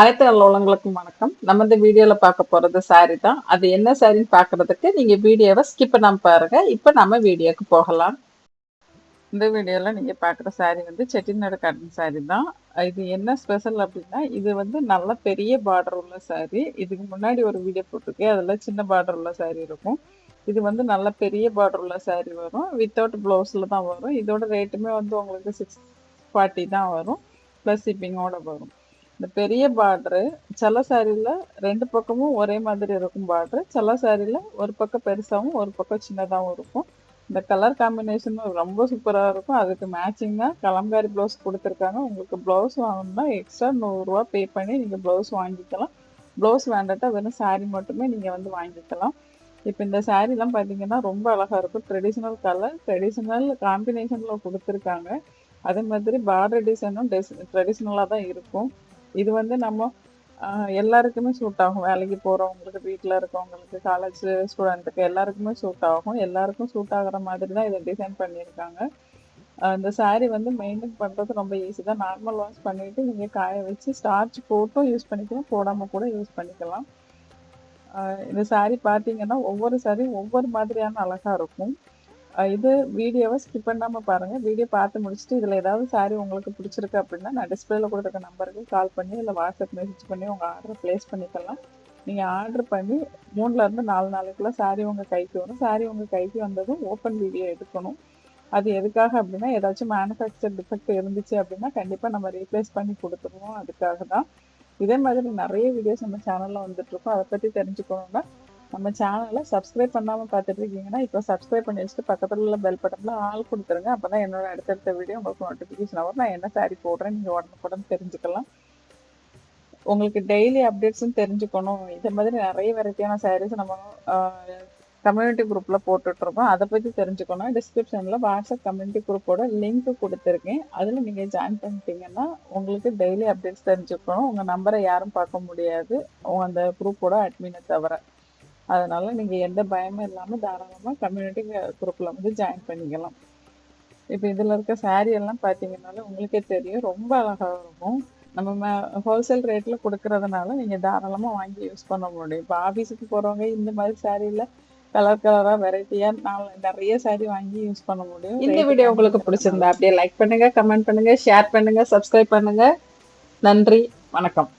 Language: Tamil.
அனைத்து நல்லவங்களுக்கும் வணக்கம். நம்ம இந்த வீடியோல பார்க்க போறது சாரி தான். அது என்ன சாரின்னு பார்க்கிறதுக்கு நீங்க வீடியோவை ஸ்கிப் பண்ணாம பாருங்க. இப்போ நம்ம வீடியோக்கு போகலாம். இந்த வீடியோல நீங்க பார்க்குற சாரி வந்து செட்டிநாடு காட்டன் சாரி தான். இது என்ன ஸ்பெஷல் அப்படின்னா இது வந்து நல்ல பெரிய பார்டர் உள்ள சாரி இதுக்கு முன்னாடி ஒரு வீடியோ போட்டிருக்கேன். அதில் சின்ன பார்டர் உள்ள சாரி இருக்கும். இது வந்து நல்ல பெரிய பார்டர் உள்ள சாரி வரும். வித்தவுட் ப்ளவுஸில் தான் வரும். இதோட ரேட்டுமே வந்து உங்களுக்கு சிக்ஸ் ஃபார்ட்டி தான் வரும். ப்ளஸ் ஷிப்பிங்கோட வரும். இந்த பெரிய பார்டரு சில சாரியில் ரெண்டு பக்கமும் ஒரே மாதிரி இருக்கும் பார்டரு சில சாரியில் ஒரு பக்கம் பெருசாகவும் ஒரு பக்கம் சின்னதாகவும் இருக்கும். இந்த கலர் காம்பினேஷனும் ரொம்ப சூப்பராக இருக்கும். அதுக்கு மேட்சிங்காக கலம்காரி ப்ளவுஸ் கொடுத்துருக்காங்க. உங்களுக்கு ப்ளவுஸ் வாங்கணும்னா எக்ஸ்ட்ரா நூறுரூவா பே பண்ணி நீங்கள் ப்ளவுஸ் வாங்கிக்கலாம். ப்ளவுஸ் வேண்டாட்டா வெறும் சாரீ மட்டுமே நீங்கள் வந்து வாங்கிக்கலாம். இப்போ இந்த சாரீலாம் பார்த்தீங்கன்னா ரொம்ப அழகாக இருக்கும். ட்ரெடிஷ்னல் கலர் ட்ரெடிஷ்னல் காம்பினேஷனில் கொடுத்துருக்காங்க. அதே மாதிரி பார்டர் டிசைனும் டெஸ் ட்ரெடிஷ்னலாக தான் இருக்கும். இது வந்து நம்ம எல்லாருக்குமே சூட் ஆகும். வேலைக்கு போகிறவங்களுக்கு வீட்டில் இருக்கவங்களுக்கு காலேஜ் ஸ்டூடெண்ட்டுக்கு எல்லாருக்குமே சூட் ஆகும். எல்லாருக்கும் சூட் ஆகிற மாதிரி தான் இதை டிசைன் பண்ணியிருக்காங்க. இந்த சாரீ வந்து மெயின்டைன் பண்ணுறது ரொம்ப ஈஸி தான். நார்மல் வாஷ் பண்ணிவிட்டு நீங்கள் காய வச்சு ஸ்டார்ச் போட்டும் யூஸ் பண்ணிக்கலாம். போடாமல் கூட யூஸ் பண்ணிக்கலாம். இந்த சாரீ பார்த்தீங்கன்னா ஒவ்வொரு சாரீ ஒவ்வொரு மாதிரியான அழகாக இருக்கும். இது வீடியோவை ஸ்கிப் பண்ணாமல் பாருங்கள் வீடியோ பார்த்து முடிச்சுட்டு இதில் ஏதாவது சாரி உங்களுக்கு பிடிச்சிருக்கு அப்படின்னா நான் டிஸ்பிளேல கொடுத்துருக்க நம்பருக்கு கால் பண்ணி இல்லை வாட்ஸ்அப் மெசேஜ் பண்ணி உங்கள் ஆர்டரை ப்ளேஸ் பண்ணிக்கலாம். நீங்கள் ஆர்டர் பண்ணி மூணுலேருந்து நாலு நாளைக்குள்ளே சாரி உங்கள் கைக்கு வரும். சாரி உங்கள் கைக்கு வந்ததும் ஓப்பன் வீடியோ எடுக்கணும். அது எதுக்காக அப்படின்னா ஏதாச்சும் மேனுஃபேக்சர் டிஃபெக்ட் இருந்துச்சு அப்படின்னா கண்டிப்பாக நம்ம ரீப்ளேஸ் பண்ணி கொடுத்துருவோம். அதுக்காக தான் இதே மாதிரி நிறைய வீடியோஸ் நம்ம சேனலில் வந்துட்டுருக்கோம் அதை பற்றி தெரிஞ்சுக்கணுன்னா நம்ம சேனலை சப்ஸ்கிரைப் பண்ணாமல் பார்த்துட்டு இருக்கீங்கன்னா இப்போ சப்ஸ்கிரைப் பண்ணி வச்சுட்டு பக்கத்தில் உள்ள பெல் பட்டனில் ஆள் கொடுத்துருங்க. அப்போ தான் என்னோட அடுத்தடுத்த வீடியோ உங்களுக்கு நோட்டிஃபிகேஷன் வரும் நான் என்ன சாரி போடுறேன் நீங்கள் உடனுக்குடன் தெரிஞ்சுக்கலாம். உங்களுக்கு டெய்லி அப்டேட்ஸும் தெரிஞ்சுக்கணும். இந்த மாதிரி நிறைய வெரைட்டியான சாரீஸ் நம்ம கம்யூனிட்டி குரூப்பில் போட்டுட்ருக்கோம். அதை பற்றி தெரிஞ்சுக்கணும். டிஸ்கிரிப்ஷனில் வாட்ஸ்அப் கம்யூனிட்டி குரூப்போட லிங்க் கொடுத்துருக்கேன். அதில் நீங்கள் ஜாயின் பண்ணிட்டீங்கன்னா உங்களுக்கு டெய்லி அப்டேட்ஸ் தெரிஞ்சுக்கணும். உங்கள் நம்பரை யாரும் பார்க்க முடியாது. அந்த குரூப்போட அட்மினை தவிர. அதனால் நீங்கள் எந்த பயமும் இல்லாமல் தாராளமாக கம்யூனிட்டி குரூப்பில் வந்து ஜாயின் பண்ணிக்கலாம். இப்போ இதில் இருக்க சாரீ எல்லாம் பார்த்தீங்கன்னாலும் உங்களுக்கே தெரியும். ரொம்ப அழகாக இருக்கும். நம்ம ஹோல்சேல் ரேட்டில் கொடுக்கறதுனால நீங்கள் தாராளமாக வாங்கி யூஸ் பண்ண முடியும். இப்போ ஆஃபீஸுக்கு போகிறவங்க இந்த மாதிரி சாரியில் கலர் கலராக வெரைட்டியாக நான் நிறைய சாரி வாங்கி யூஸ் பண்ண முடியும். இந்த வீடியோ உங்களுக்கு பிடிச்சிருந்தா அப்படியே லைக் பண்ணுங்கள் கமெண்ட் பண்ணுங்கள் ஷேர் பண்ணுங்கள் சப்ஸ்கிரைப் பண்ணுங்கள் நன்றி வணக்கம்.